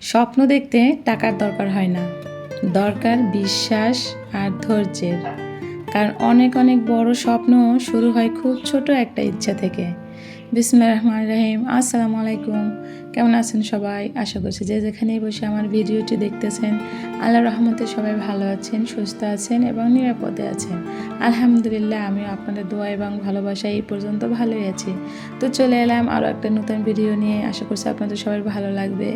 স্বপ্ন দেখতে টাকার দরকার হয় না। দরকার বিশ্বাস আর ধৈর্যের। কারণ অনেক অনেক বড় স্বপ্ন শুরু হয় খুব ছোট একটা ইচ্ছা থেকে। বিসমুল্লাহ রহমান রাহিম। আসসালামু আলাইকুম কেমন আছেন সবাই? আশা করছি যে যেখানেই বসে আমার ভিডিওটি দেখতেছেন আল্লাহ রহমতে সবাই ভালো আছেন, সুস্থ আছেন এবং নিরাপদে আছেন। আলহামদুলিল্লাহ আমি আপনাদের দোয়া এবং ভালোবাসা এই পর্যন্ত ভালোই আছি। তো চলে এলাম আরও একটা নতুন ভিডিও নিয়ে। আশা করছি আপনাদের সবার ভালো লাগবে।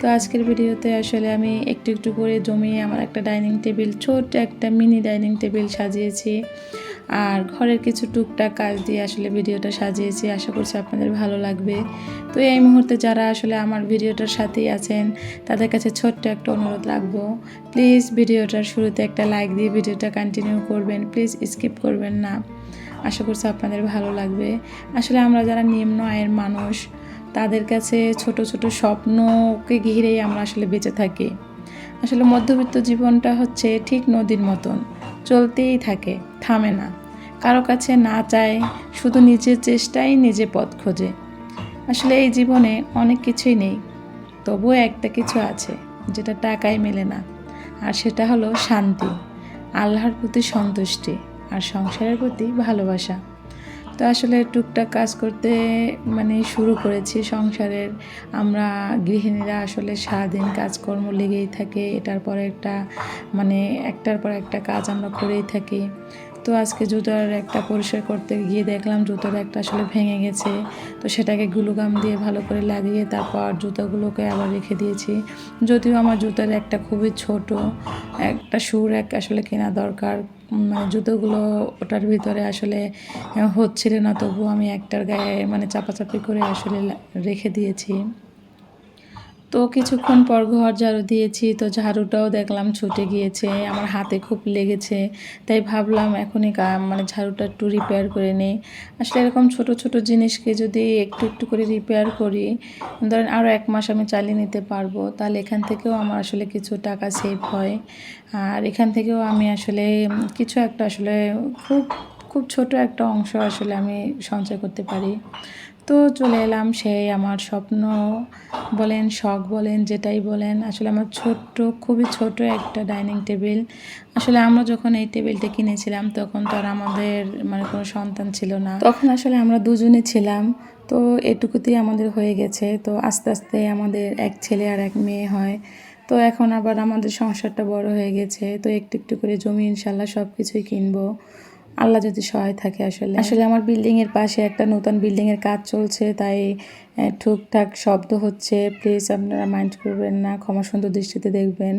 তো আজকের ভিডিওতে আসলে আমি একটু একটু করে জমিয়ে আমার একটা ডাইনিং টেবিল ছোট একটা মিনি ডাইনিং টেবিল সাজিয়েছি। আর ঘরের কিছু টুকটাক কাজ দিয়ে আসলে ভিডিওটা সাজিয়েছি। আশা করছি আপনাদের ভালো লাগবে। তো এই মুহূর্তে যারা আসলে আমার ভিডিওটার সাথেই আছেন, তাদের কাছে ছোট্ট একটা অনুরোধ রাখব। প্লিজ ভিডিওটার শুরুতে একটা লাইক দিয়ে ভিডিওটা কন্টিনিউ করবেন। প্লিজ স্কিপ করবেন না। আশা করছি আপনাদের ভালো লাগবে। আসলে আমরা যারা নিম্ন আয়ের মানুষ, তাদের কাছে ছোট ছোট স্বপ্নকে ঘিরেই আমরা আসলে বেঁচে থাকি। আসলে মধ্যবিত্ত জীবনটা হচ্ছে ঠিক নদীর মতন, চলতেই থাকে, থামে না। কারও কাছে না চায়, শুধু নিজের চেষ্টাই নিজে পথ খোঁজে। আসলে এই জীবনে অনেক কিছুই নেই, তবুও একটা কিছু আছে, যেটা টাকায় মেলে না, আর সেটা হলো শান্তি, আল্লাহর প্রতি সন্তুষ্টি, আর সংসারের প্রতি ভালোবাসা। তো আসলে টুকটাক কাজ করতে মানে শুরু করেছি সংসারের। আমরা গৃহিণীরা আসলে সারাদিন কাজকর্ম লেগেই থাকে, এটার পর একটা মানে একটার পর একটা কাজ আমরা করেই থাকি। তো আজকে জুতোর একটা পরিষ্কার করতে গিয়ে দেখলাম জুতোর একটা আসলে ভেঙে গেছে, তো সেটাকে গ্লুগাম দিয়ে ভালো করে লাগিয়ে তারপর জুতোগুলোকে আবার রেখে দিয়েছি। যদিও আমার জুতোর একটা খুবই ছোট, একটা সুর এক আসলে কেনা দরকার। মানে জুতোগুলো ওটার ভিতরে আসলে, হচ্ছিল না তবু আমি একটার গায়ে মানে চাপাচাপি করে আসলে রেখে দিয়েছি। তো কিছুক্ষণ পর ঘর ঝাড়ু দিয়েছি, তো ঝাড়ুটাও দেখলাম ছুটে গিয়েছে, আমার হাতে খুব লেগেছে, তাই ভাবলাম এখনই মানে ঝাড়ুটা একটু রিপেয়ার করে নিই। আসলে এরকম ছোট ছোট জিনিসকে যদি একটু একটু করে রিপেয়ার করি, ধরেন আরও এক মাস আমি চালিয়ে নিতে পারব, তাহলে এখান থেকেও আমার আসলে কিছু টাকা সেভ হয়। আর এখান থেকেও আমি আসলে কিছু একটা আসলে খুব খুব ছোট একটা অংশ আসলে আমি সঞ্চয় করতে পারি। তো চলে এলাম, সেই আমার স্বপ্ন বলেন, শখ বলেন, যেটাই বলেন। আসলে আমার ছোট্ট, খুবই ছোট একটা ডাইনিং টেবিল। আসলে আমরা যখন এই টেবিলটা কিনেছিলাম, তখন তো আর আমাদের মানে কোনো সন্তান ছিল না। তখন আসলে আমরা দুজনে ছিলাম, তো এটুকুতেই আমাদের হয়ে গেছে। তো আস্তে আস্তে আমাদের এক ছেলে আর এক মেয়ে হয়। তো এখন আবার আমাদের সংসারটা বড় হয়ে গেছে। তো একটু একটু করে জমি ইনশাল্লাহ সব কিছুই কিনবো। আল্লাহ যদি সহায় থাকে আসলে। আসলে আমার বিল্ডিংয়ের পাশে একটা নতুন বিল্ডিংয়ের কাজ চলছে, তাই ঠুকঠাক শব্দ হচ্ছে। প্লিজ আপনারা মাইন্ড করবেন না, ক্ষমা সুন্দর দৃষ্টিতে দেখবেন।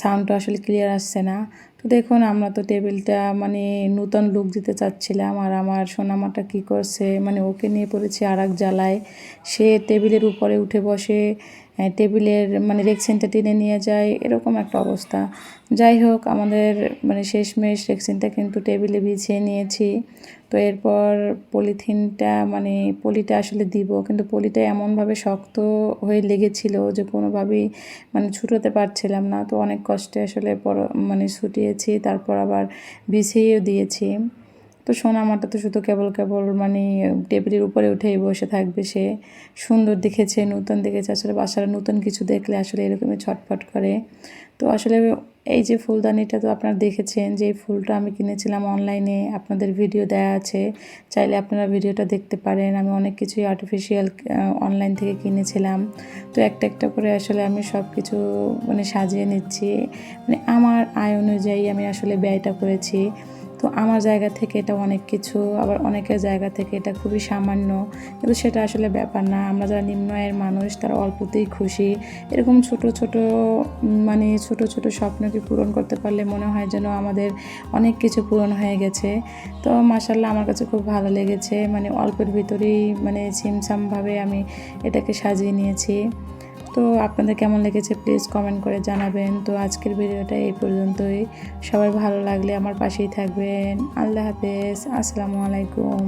সাউন্ডটা আসলে ক্লিয়ার আসছে না। তো দেখুন, আমরা তো টেবিলটা মানে নূতন লুক দিতে চাচ্ছিলাম আর আমার সোনামাটা কি করছে মানে ওকে নিয়ে পড়েছে আর এক জ্বালায়। সে টেবিলের উপরে উঠে বসে টেবিলের মানে রেক্সিনটা টেনে নিয়ে যায়, এরকম একটা অবস্থা। যাই হোক, আমাদের মানে শেষমেশ রেক্সিনটা কিন্তু টেবিলে বিছিয়ে নিয়েছি। তো এরপর পলিথিনটা মানে পলিটা আসলে দিব, কিন্তু পলিটা এমনভাবে শক্ত হয়ে লেগেছিল যে কোনোভাবেই মানে ছুটোতে পারছিলাম না। তো অনেক কষ্টে আসলে পর মানে ছুটিয়েছি তারপর আবার বিছিয়েও দিয়েছি। তো সোনামাটা তো শুধু কেবল কেবল মানে টেবিলের উপরে উঠেই বসে থাকবে সে। সুন্দর দেখেছে, নতুন দেখেছে, আসলে বাসার নতুন কিছু দেখলে আসলে এরকমই ছটফট করে। তো আসলে এই যে ফুলদানিটা তো আপনারা দেখেছেন যে এই ফুলটা আমি কিনেছিলাম অনলাইনে আপনাদের ভিডিও দেয়া আছে। চাইলে আপনারা ভিডিওটা দেখতে পারেন। আমি অনেক কিছুই আর্টিফিশিয়াল অনলাইন থেকে কিনেছিলাম। তো একটা একটা করে আসলে আমি সব কিছু মানে সাজিয়ে নিচ্ছি। মানে আমার আয় অনুযায়ী আমি আসলে ব্যয়টা করেছি। তো আমার জায়গা থেকে এটা অনেক কিছু, আবার অনেকের জায়গা থেকে এটা খুবই সামান্য। কিন্তু সেটা আসলে ব্যাপার না, আমরা যারা নিম্ন আয়ের মানুষ তারা অল্পতেই খুশি। এরকম ছোট ছোট মানে ছোট ছোট স্বপ্নকে পূরণ করতে পারলে মনে হয় যেন আমাদের অনেক কিছু পূরণ হয়ে গেছে। তো মাসাল্লাহ আমার কাছে খুব ভালো লেগেছে মানে অল্পের ভিতরেই মানে ছিমছামভাবে আমি এটাকে সাজিয়ে নিয়েছি। তো আপনাদের কেমন লেগেছে প্লিজ কমেন্ট করে জানাবেন। তো আজকের ভিডিওটা এই পর্যন্তই। সবাই ভালো লাগলে আমার পাশেই থাকবেন। আল্লাহ হাফেজ। আসসালামু আলাইকুম।